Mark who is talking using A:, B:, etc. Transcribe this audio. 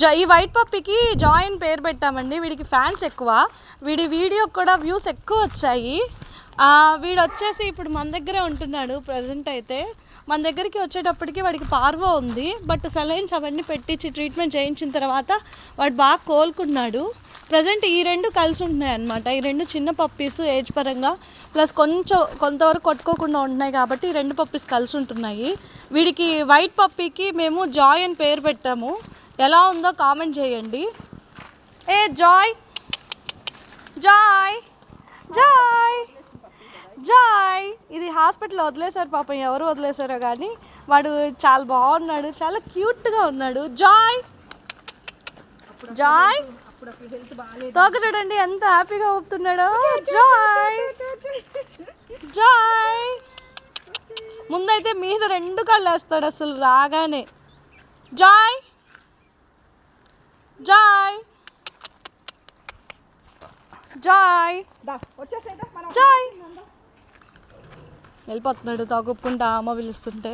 A: జ ఈ white పప్పికి join పేరు పెట్టామండి. వీడికి ఫ్యాన్స్ ఎక్కువ. వీడి వీడియో కూడా వ్యూస్ ఎక్కువ వచ్చాయి. వీడు వచ్చేసి ఇప్పుడు మన దగ్గరే ఉంటున్నాడు ప్రజెంట్ అయితే. మన దగ్గరికి వచ్చేటప్పటికి వాడికి పార్వో ఉంది. బట్ సెలైన్స్ అవన్నీ పెట్టించి ట్రీట్మెంట్ చేయించిన తర్వాత వాడు బాగా కోలుకున్నాడు. ప్రజెంట్ ఈ రెండు కలిసి ఉంటున్నాయి అనమాట ఈ రెండు చిన్న పప్పీస్ ఏజ్ పరంగా ప్లస్ కొంచెం కొంతవరకు కొట్టుకోకుండా ఉంటున్నాయి కాబట్టి ఈ రెండు పప్పీస్ కలిసి ఉంటున్నాయి. వీడికి వైట్ పప్పీకి మేము జాయ్ అని పేరు పెట్టాము. ఎలా ఉందో కామెంట్ చేయండి. ఏ జాయ్. జాయ్. జాయ్. జాయ్. ఇది హాస్పిటల్ వదిలేశారు పాపం ఎవరు వదిలేశారో కానీ వాడు చాలా బాగున్నాడు చాలా క్యూట్గా ఉన్నాడు. జాయ్. జాయ్. తోక చూడండి ఎంత హ్యాపీగా ఊపుతున్నాడో. జాయ్. జాయ్. ముందైతే మీద రెండు కళ్ళు వేస్తాడు అసలు రాగానే. జాయ్. జాయ్ జాయ్ జాయ్ వెళ్ళిపోతున్నాడు తోగుపుకుంటా అమ్మ పిలుస్తుంటే.